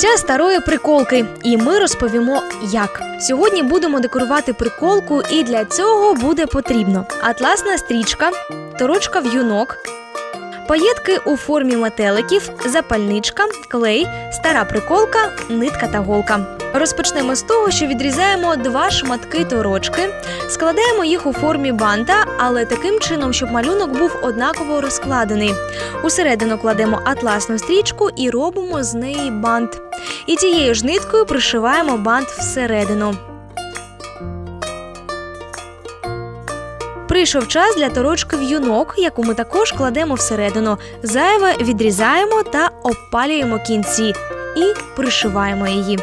Відкриття старої приколки, і ми розповімо, як. Сьогодні будемо декорувати приколку, і для цього буде потрібно атласна стрічка, торочка в'юнок, паєтки у формі метеликів, запальничка, клей, стара приколка, нитка та голка. Розпочнемо з того, що відрізаємо два шматки торочки, складаємо їх у формі банта, але таким чином, щоб малюнок був однаково розкладений. Усередину кладемо атласну стрічку і робимо з неї бант. І тією ж ниткою пришиваємо бант всередину. Прийшов час для торочки в'юнок, яку ми також кладемо всередину. Зайве відрізаємо та обпалюємо кінці і пришиваємо її.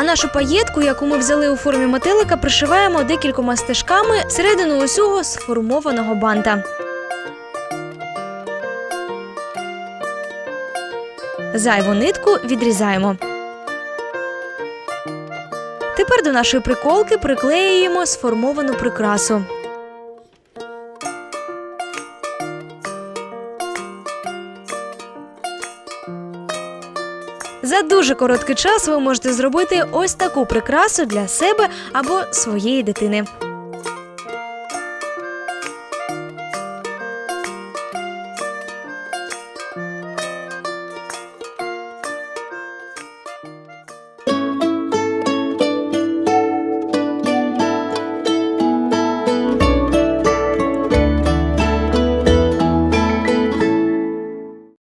А нашу паєтку, яку ми взяли у формі метелика, пришиваємо декількома стежками всередину усього сформованого банта. Зайву нитку відрізаємо. Тепер до нашої приколки приклеюємо сформовану прикрасу. За дуже короткий час ви можете зробити ось таку прикрасу для себе або своєї дитини.